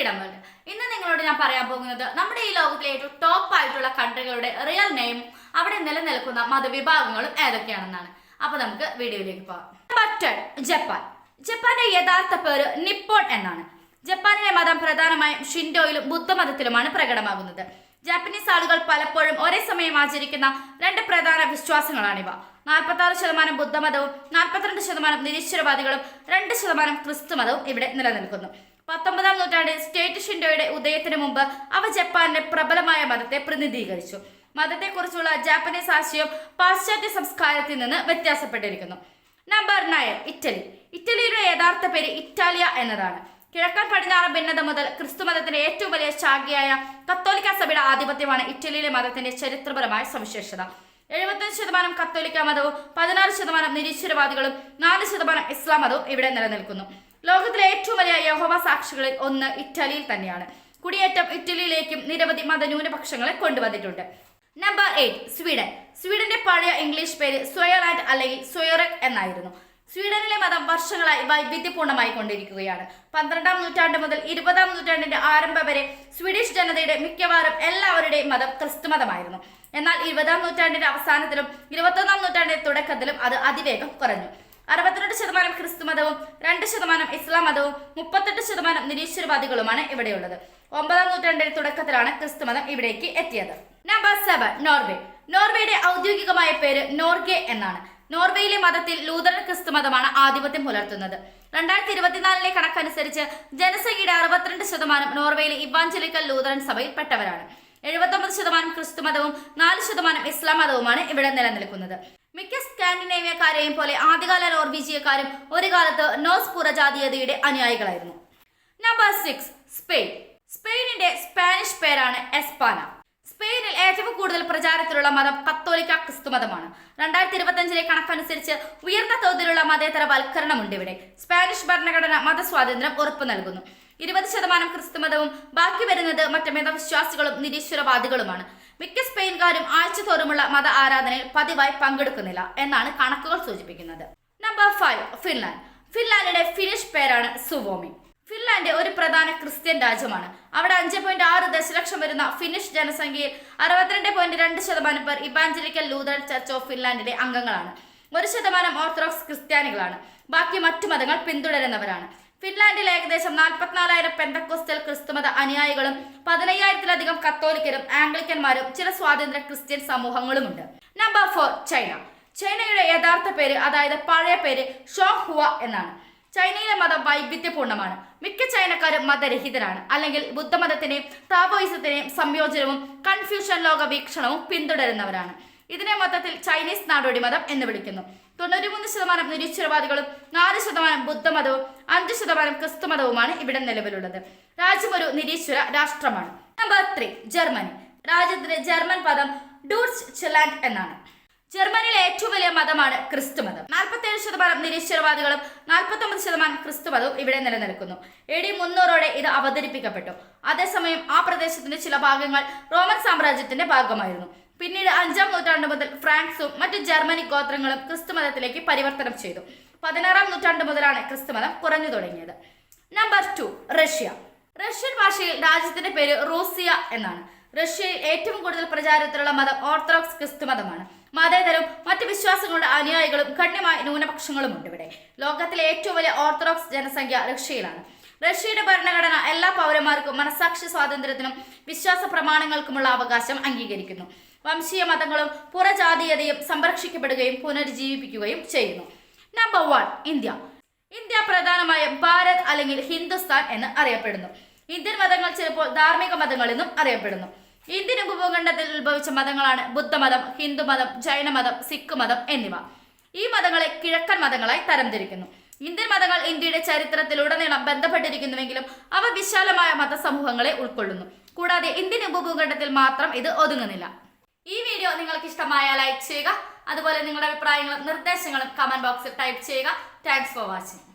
Freedom world ഇന്ന് നിങ്ങളോട് ഞാൻ പറയാൻ പോകുന്നത് നമ്മുടെ ഈ ലോകത്തിലെ ഏറ്റവും ടോപ്പ് ആയിട്ടുള്ള കൺട്രികളുടെ റിയൽ നെയിം അവിടെ നിലനിൽക്കുന്ന മതവിഭാഗങ്ങളും ഏതൊക്കെയാണെന്നാണ്. അപ്പൊ നമുക്ക് വീഡിയോയിലേക്ക് പോകാം. ജപ്പാൻ. ജപ്പാന്റെ യഥാർത്ഥ പേര് നിപ്പോൺ എന്നാണ്. ജപ്പാനിലെ മതം പ്രധാനമായും ഷിൻഡോയിലും ബുദ്ധമതത്തിലുമാണ് പ്രകടമാകുന്നത്. ജാപ്പനീസ് ആളുകൾ പലപ്പോഴും ഒരേ സമയം ആചരിക്കുന്ന രണ്ട് പ്രധാന വിശ്വാസങ്ങളാണിവ. നാൽപ്പത്തി ആറ് ശതമാനം ബുദ്ധമതവും നാൽപ്പത്തിരണ്ട് ശതമാനം നിരീശ്വരവാദികളും രണ്ട് ശതമാനം ക്രിസ്തു മതവും ഇവിടെ നിലനിൽക്കുന്നു. പത്തൊമ്പതാം നൂറ്റാണ്ടിൽ സ്റ്റേറ്റ് ഷിൻഡോയുടെ ഉദയത്തിന് മുമ്പ് അവ ജപ്പാന്റെ പ്രബലമായ മതത്തെ പ്രതിനിധീകരിച്ചു. മതത്തെക്കുറിച്ചുള്ള ജാപ്പനീസ് ആശയം പാശ്ചാത്യ സംസ്കാരത്തിൽ നിന്ന് വ്യത്യാസപ്പെട്ടിരിക്കുന്നു. Number nine Italy. ഇറ്റലിയുടെ യഥാർത്ഥ പേര് ഇറ്റാലിയ എന്നതാണ്. കിഴക്കൻ പടിഞ്ഞാറ് ഭിന്നത മുതൽ ക്രിസ്തുമതത്തിന്റെ ഏറ്റവും വലിയ ശാഖയായ കത്തോലിക്ക സഭയുടെ ആധിപത്യമാണ് ഇറ്റലിയിലെ മതത്തിന്റെ ചരിത്രപരമായ സവിശേഷത. എഴുപത്തഞ്ച് ശതമാനം കത്തോലിക്ക മതവും പതിനാറ് ശതമാനം നിരീശ്വരവാദികളും നാല് ശതമാനം ഇസ്ലാം മതവും ഇവിടെ നിലനിൽക്കുന്നു. ലോകത്തിലെ ഏറ്റവും വലിയ യഹോവ സാക്ഷികളിൽ ഒന്ന് ഇറ്റലിയിൽ തന്നെയാണ്. കുടിയേറ്റം ഇറ്റലിയിലേക്കും നിരവധി മതന്യൂനപക്ഷങ്ങളെ കൊണ്ടുവന്നിട്ടുണ്ട്. Number eight Sweden. സ്വീഡന്റെ പഴയ ഇംഗ്ലീഷ് പേര് സ്വയർലാൻഡ് അല്ലെങ്കിൽ സ്വയറക് എന്നായിരുന്നു. സ്വീഡനിലെ മതം വർഷങ്ങളായി വൈവിധ്യപൂർണമായി കൊണ്ടിരിക്കുകയാണ് പന്ത്രണ്ടാം നൂറ്റാണ്ട് മുതൽ ഇരുപതാം നൂറ്റാണ്ടിന്റെ ആരംഭം വരെ സ്വീഡിഷ് ജനതയുടെ മിക്കവാറും എല്ലാവരുടെയും മതം ക്രിസ്തുമതമായിരുന്നു എന്നാൽ ഇരുപതാം നൂറ്റാണ്ടിന്റെ അവസാനത്തിലും ഇരുപത്തൊന്നാം നൂറ്റാണ്ടിന്റെ തുടക്കത്തിലും അത് അതിവേഗം കുറഞ്ഞു. അറുപത്തിരണ്ട് ശതമാനം ക്രിസ്തു മതവും രണ്ട് ശതമാനം ഇസ്ലാം മതവും മുപ്പത്തെട്ട് ശതമാനം നിരീശ്വരവാദികളുമാണ് ഇവിടെയുള്ളത്. ഒമ്പതാം നൂറ്റാണ്ടിന്റെ തുടക്കത്തിലാണ് ക്രിസ്തു മതം ഇവിടേക്ക് എത്തിയത്. നമ്പർ സെവൻ നോർവേ നോർവേയുടെ ഔദ്യോഗികമായ പേര് നോർഗെ എന്നാണ്. നോർവേയിലെ മതത്തിൽ ലൂതറൻ ക്രിസ്തു മതമാണ് ആധിപത്യം പുലർത്തുന്നത്. രണ്ടായിരത്തി ഇരുപത്തിനാലിലെ കണക്കനുസരിച്ച് ജനസംഖ്യയുടെ അറുപത്തിരണ്ട് ശതമാനം നോർവേയിലെ ഇവാഞ്ചലിക്കൽ ലൂതറൻ സഭയിൽ പെട്ടവരാണ് എഴുപത്തൊമ്പത് ശതമാനം ക്രിസ്തു മതവും നാല് ശതമാനം ഇസ്ലാം മതവുമാണ് ഇവിടെ നിലനിൽക്കുന്നത്. മിക്ക സ്കാൻഡിനേവിയക്കാരെയും പോലെ ആദ്യകാല നോർവീജിയക്കാരും ഒരു കാലത്ത് നോസ് പുറജാതീയതയുടെ അനുയായികളായിരുന്നു. Number six Spain. സ്പെയിനിന്റെ സ്പാനിഷ് പേരാണ് എസ്പാന. ഏറ്റവും കൂടുതൽ പ്രചാരത്തിലുള്ള മതം കത്തോലിക്ക ക്രിസ്തു മതമാണ്. രണ്ടായിരത്തി ഇരുപത്തഞ്ചിലെ കണക്കനുസരിച്ച് ഉയർന്ന തോതിലുള്ള മതേതര വൽക്കരണമുണ്ട് ഇവിടെ. സ്പാനിഷ് ഭരണഘടന മതസ്വാതന്ത്ര്യം ഉറപ്പു നൽകുന്നു. ഇരുപത് ശതമാനം ക്രിസ്തുമതവും ബാക്കി വരുന്നത് മറ്റ് മതവിശ്വാസികളും നിരീശ്വരവാദികളുമാണ്. മിക്ക സ്പെയിൻകാരും ആഴ്ചതോറുമുള്ള മത ആരാധനയിൽ പതിവായി പങ്കെടുക്കുന്നില്ല എന്നാണ് കണക്കുകൾ സൂചിപ്പിക്കുന്നത്. Number five Finland. ഫിൻലാൻഡിന്റെ ഫിനിഷ് പേരാണ് സുവോമി. ഫിൻലാൻഡ് പ്രധാന ക്രിസ്ത്യൻ രാജ്യമാണ്. അവിടെ അഞ്ച് പോയിന്റ് ആറ് ദശലക്ഷം വരുന്ന ഫിനിഷ് ജനസംഖ്യയിൽ അറുപത്തിരണ്ട് പോയിന്റ് രണ്ട് ശതമാനം പേർ ഇവാഞ്ചലിക്കൽ ലൂതറൻ ചർച്ച് ഓഫ് ഫിൻലാൻഡിലെ അംഗങ്ങളാണ്. ഒരു ശതമാനം ഓർത്തഡോക്സ് ക്രിസ്ത്യാനികളാണ്. ബാക്കി മറ്റു മതങ്ങൾ പിന്തുടരുന്നവരാണ്. ഫിൻലാൻഡിൽ ഏകദേശം നാൽപ്പത്തിനാലായിരം പെന്തക്കോസ്റ്റൽ ക്രിസ്തുമത അനുയായികളും പതിനയ്യായിരത്തിലധികം കത്തോലിക്കരും ആംഗ്ലിക്കന്മാരും ചില സ്വാതന്ത്ര്യ ക്രിസ്ത്യൻ സമൂഹങ്ങളുമുണ്ട്. Number four China. ചൈനയുടെ യഥാർത്ഥ പേര് അതായത് പഴയ പേര് ഷോ ഹുവ എന്നാണ്. ചൈനയിലെ മതം വൈവിധ്യപൂർണമാണ് മിക്ക ചൈനക്കാരും മതരഹിതരാണ്. അല്ലെങ്കിൽ ബുദ്ധമതത്തിനെയും താപോയിസത്തിനെയും സംയോജനവും കൺഫ്യൂഷൻ ലോക വീക്ഷണവും പിന്തുടരുന്നവരാണ്. ഇതിനെ മൊത്തത്തിൽ ചൈനീസ് നാടോടി മതം എന്ന് വിളിക്കുന്നു. തൊണ്ണൂറ്റിമൂന്ന് ശതമാനം നിരീശ്വരവാദികളും നാല് ശതമാനം ബുദ്ധമതവും അഞ്ച് ശതമാനം ക്രിസ്തുമതവുമാണ് ഇവിടെ നിലവിലുള്ളത്. രാജ്യം ഒരു നിരീശ്വര രാഷ്ട്രമാണ്. Number three Germany. രാജ്യത്തിന്റെ ജർമ്മൻ പദം ഡൂട്സ് ചിലാൻഡ് എന്നാണ്. ജർമ്മനിയിലെ ഏറ്റവും വലിയ മതമാണ് ക്രിസ്തു മതം. നാൽപ്പത്തേഴ് ശതമാനം നിരീശ്വരവാദികളും നാൽപ്പത്തൊമ്പത് ശതമാനം ക്രിസ്തു മതവും ഇവിടെ നിലനിൽക്കുന്നു. എ ഡി മുന്നൂറോടെ ഇത് അവതരിപ്പിക്കപ്പെട്ടു. അതേസമയം ആ പ്രദേശത്തിന്റെ ചില ഭാഗങ്ങൾ റോമൻ സാമ്രാജ്യത്തിന്റെ ഭാഗമായിരുന്നു. പിന്നീട് അഞ്ചാം നൂറ്റാണ്ട് മുതൽ ഫ്രാൻസും മറ്റ് ജർമ്മനി ഗോത്രങ്ങളും ക്രിസ്തുമതത്തിലേക്ക് പരിവർത്തനം ചെയ്തു. പതിനാറാം നൂറ്റാണ്ട് മുതലാണ് ക്രിസ്തുമതം കുറഞ്ഞു തുടങ്ങിയത്. Number two Russia. റഷ്യൻ ഭാഷയിൽ രാജ്യത്തിന്റെ പേര് റൂസിയ എന്നാണ്. റഷ്യയിൽ ഏറ്റവും കൂടുതൽ പ്രചാരത്തിലുള്ള മതം ഓർത്തഡോക്സ് ക്രിസ്തു മതേതരവും മറ്റ് വിശ്വാസങ്ങളുടെ അനുയായികളും ഗണ്യമായ ന്യൂനപക്ഷങ്ങളും ഉണ്ട് ഇവിടെ. ലോകത്തിലെ ഏറ്റവും വലിയ ഓർത്തഡോക്സ് ജനസംഖ്യ റഷ്യയിലാണ്. റഷ്യയുടെ ഭരണഘടന എല്ലാ പൗരന്മാർക്കും മനസാക്ഷി സ്വാതന്ത്ര്യത്തിനും വിശ്വാസ പ്രമാണങ്ങൾക്കുമുള്ള അവകാശം അംഗീകരിക്കുന്നു. വംശീയ മതങ്ങളും പുറജാതീയതയും സംരക്ഷിക്കപ്പെടുകയും പുനരുജ്ജീവിപ്പിക്കുകയും ചെയ്യുന്നു. Number one India. ഇന്ത്യ പ്രധാനമായും ഭാരത് അല്ലെങ്കിൽ ഹിന്ദുസ്ഥാൻ എന്ന് അറിയപ്പെടുന്നു. ഇന്ത്യൻ മതങ്ങൾ ചിലപ്പോൾ ധാർമ്മിക മതങ്ങളെന്നും അറിയപ്പെടുന്നു. ഇന്ത്യൻ ഉപഭൂഖണ്ഡത്തിൽ ഉത്ഭവിച്ച മതങ്ങളാണ് ബുദ്ധമതം ഹിന്ദുമതം ജൈനമതം സിഖ് മതം എന്നിവ. ഈ മതങ്ങളെ കിഴക്കൻ മതങ്ങളായി തരംതിരിക്കുന്നു. ഇന്ത്യൻ മതങ്ങൾ ഇന്ത്യയുടെ ചരിത്രത്തിലുടനീളം ബന്ധപ്പെട്ടിരിക്കുന്നുവെങ്കിലും അവ വിശാലമായ മതസമൂഹങ്ങളെ ഉൾക്കൊള്ളുന്നു. കൂടാതെ ഇന്ത്യൻ ഉപഭൂഖണ്ഡത്തിൽ മാത്രം ഇത് ഒതുങ്ങുന്നില്ല. ഈ വീഡിയോ നിങ്ങൾക്ക് ഇഷ്ടമായ ലൈക്ക് ചെയ്യുക. അതുപോലെ നിങ്ങളുടെ അഭിപ്രായങ്ങളും നിർദ്ദേശങ്ങളും കമന്റ് ബോക്സിൽ ടൈപ്പ് ചെയ്യുക. Thanks for watching.